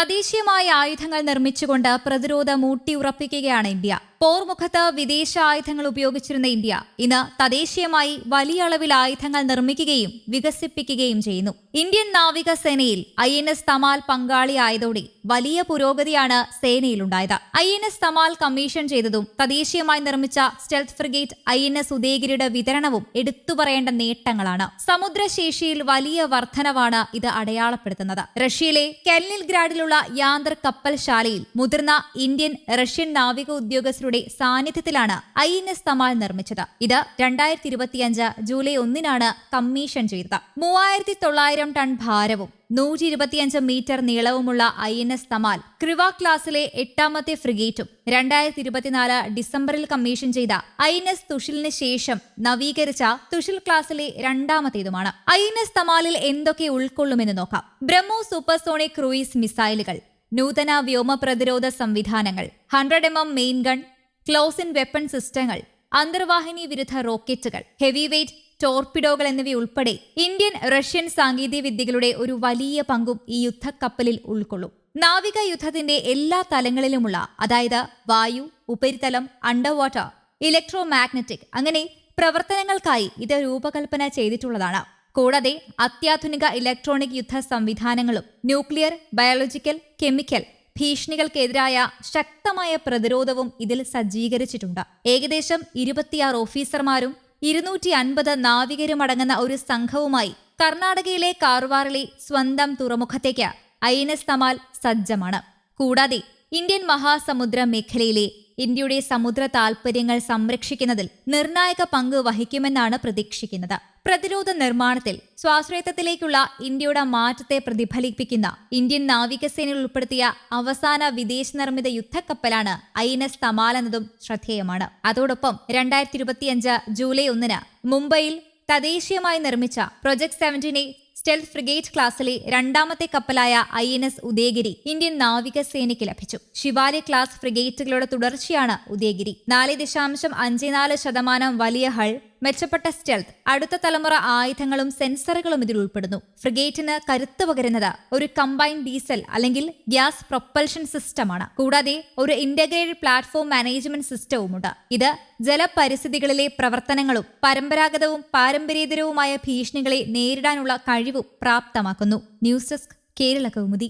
തദ്ദേശീയമായ ആയുധങ്ങൾ നിർമ്മിച്ചുകൊണ്ട് പ്രതിരോധം ഊട്ടിയുറപ്പിക്കുകയാണ് ഇന്ത്യ. പോർമുഖത്ത് വിദേശ ആയുധങ്ങൾ ഉപയോഗിച്ചിരുന്ന ഇന്ത്യ ഇന്ന് തദ്ദേശീയമായി വലിയ അളവിൽ ആയുധങ്ങൾ നിർമ്മിക്കുകയും വികസിപ്പിക്കുകയും ചെയ്യുന്നു. ഇന്ത്യൻ നാവികസേനയിൽ ഐ എൻ എസ് തമാൽ പങ്കാളിയായതോടെ വലിയ പുരോഗതിയാണ് സേനയിലുണ്ടായത്. I N S Tamal commission ചെയ്തതും തദ്ദേശീയമായി നിർമ്മിച്ച stealth frigate I N S ഉദയഗിരിയുടെ വിതരണവും എടുത്തുപറയേണ്ട നേട്ടങ്ങളാണ്. സമുദ്രശേഷിയിൽ വലിയ വർധനവാണ് ഇത് അടയാളപ്പെടുത്തുന്നത്. റഷ്യയിലെ കെൽനിൽഗ്രാഡിലുള്ള യാന്തർ കപ്പൽശാലയിൽ മുതിർന്ന ഇന്ത്യൻ റഷ്യൻ നാവിക ഉദ്യോഗസ്ഥരുടെ സാന്നിധ്യത്തിലാണ് ഐ എൻ എസ് തമാൽ നിർമ്മിച്ചത്. ഇത് രണ്ടായിരത്തി ഇരുപത്തിയഞ്ച് ജൂലൈ ഒന്നിനാണ് കമ്മീഷൻ ചെയ്തത്. മൂവായിരത്തി തൊള്ളായിരം ടൺ ഭാരവും നൂറ്റി ഇരുപത്തിയഞ്ച് metre നീളവുമുള്ള I N S Tamal Krivak ക്ലാസിലെ എട്ടാമത്തെ ഫ്രിഗേറ്റും രണ്ടായിരത്തി ഇരുപത്തിനാല് ഡിസംബറിൽ കമ്മീഷൻ ചെയ്ത ഐ എൻ എസ് തുഷിലിന് ശേഷം നവീകരിച്ച തുഷിൽ ക്ലാസിലെ രണ്ടാമത്തേതുമാണ്. ഐ എൻ എസ് തമാലിൽ എന്തൊക്കെ ഉൾക്കൊള്ളുമെന്ന് നോക്കാം. ബ്രഹ്മോ സൂപ്പർസോണിക് ക്രൂയിസ് മിസൈലുകൾ നൂതന വ്യോമ പ്രതിരോധ സംവിധാനങ്ങൾ hundred M M main gun close in weapon സിസ്റ്റങ്ങൾ അന്തർവാഹിനി വിരുദ്ധ റോക്കറ്റുകൾ ഹെവി വെയ്റ്റ് ടോർപിഡോകൾ എന്നിവയുൾപ്പെടെ ഇന്ത്യൻ റഷ്യൻ സാങ്കേതിക വിദ്യകളുടെ ഒരു വലിയ പങ്കും ഈ യുദ്ധക്കപ്പലിൽ ഉൾക്കൊള്ളും. നാവിക യുദ്ധത്തിന്റെ എല്ലാ തലങ്ങളിലുമുള്ള അതായത് വായു ഉപരിതലം അണ്ടർ വാട്ടർ ഇലക്ട്രോ മാഗ്നറ്റിക് അങ്ങനെ പ്രവർത്തനങ്ങൾക്കായി ഇത് രൂപകൽപ്പന ചെയ്തിട്ടുള്ളതാണ്. കൂടാതെ അത്യാധുനിക ഇലക്ട്രോണിക് യുദ്ധ സംവിധാനങ്ങളും ന്യൂക്ലിയർ ബയോളജിക്കൽ കെമിക്കൽ ഭീഷണികൾക്കെതിരായ ശക്തമായ പ്രതിരോധവും ഇതിൽ സജ്ജീകരിച്ചിട്ടുണ്ട്. ഏകദേശം ഇരുപത്തിയാറ് ഓഫീസർമാരും ഇരുന്നൂറ്റി അൻപത് നാവികരുമടങ്ങുന്ന ഒരു സംഘവുമായി കർണാടകയിലെ കാർവാറിലെ സ്വന്തം തുറമുഖത്തേക്ക് ഐ എൻ എസ് തമാൽ സജ്ജമാണ്. കൂടാതെ ഇന്ത്യൻ മഹാസമുദ്ര മേഖലയിലെ ഇന്ത്യയുടെ സമുദ്ര താൽപര്യങ്ങൾ സംരക്ഷിക്കുന്നതിൽ നിർണായക പങ്ക് വഹിക്കുമെന്നാണ് പ്രതീക്ഷിക്കുന്നത്. പ്രതിരോധ നിർമ്മാണത്തിൽ സ്വാശ്രയത്വത്തിലേക്കുള്ള ഇന്ത്യയുടെ മാറ്റത്തെ പ്രതിഫലിപ്പിക്കുന്ന ഇന്ത്യൻ നാവികസേനയിൽ ഉൾപ്പെടുത്തിയ അവസാന വിദേശ നിർമ്മിത യുദ്ധക്കപ്പലാണ് ഐ എൻ എസ് തമാൽ എന്നതും ശ്രദ്ധേയമാണ്. അതോടൊപ്പം രണ്ടായിരത്തി ഇരുപത്തിയഞ്ച് ജൂലൈ ഒന്നിന് മുംബൈയിൽ തദ്ദേശീയമായി നിർമ്മിച്ച പ്രൊജക്ട് സെവന്റീനെ സ്റ്റെൽത്ത് ഫ്രിഗേറ്റ് ക്ലാസ്സിലെ രണ്ടാമത്തെ കപ്പലായ I N S Udaygiri Indian നാവികസേനയ്ക്ക് ലഭിച്ചു. ശിവാലി ക്ലാസ് ഫ്രിഗേറ്റുകളുടെ തുടർച്ചയാണ് ഉദയഗിരി. നാല് ദശാംശം അഞ്ച് നാല് ശതമാനം വലിയ ഹൾ മെച്ചപ്പെട്ട സ്റ്റെൽത്ത് അടുത്ത തലമുറ ആയുധങ്ങളും സെൻസറുകളും ഇതിൽ ഉൾപ്പെടുന്നു. ഫ്രിഗേറ്റിന് കരുത്ത് പകരുന്നത് ഒരു കമ്പൈൻ ഡീസൽ അല്ലെങ്കിൽ ഗ്യാസ് പ്രൊപ്പൽഷൻ സിസ്റ്റമാണ്. കൂടാതെ ഒരു ഇന്റഗ്രേറ്റഡ് പ്ലാറ്റ്ഫോം മാനേജ്മെന്റ് സിസ്റ്റവുമുണ്ട് ഇത് ജലപരിസ്ഥിതികളിലെ പ്രവർത്തനങ്ങളും പരമ്പരാഗതവും പാരമ്പര്യേതരവുമായ ഭീഷണികളെ നേരിടാനുള്ള കഴിവും പ്രാപ്തമാക്കുന്നു. News desk Kerala Kaumudi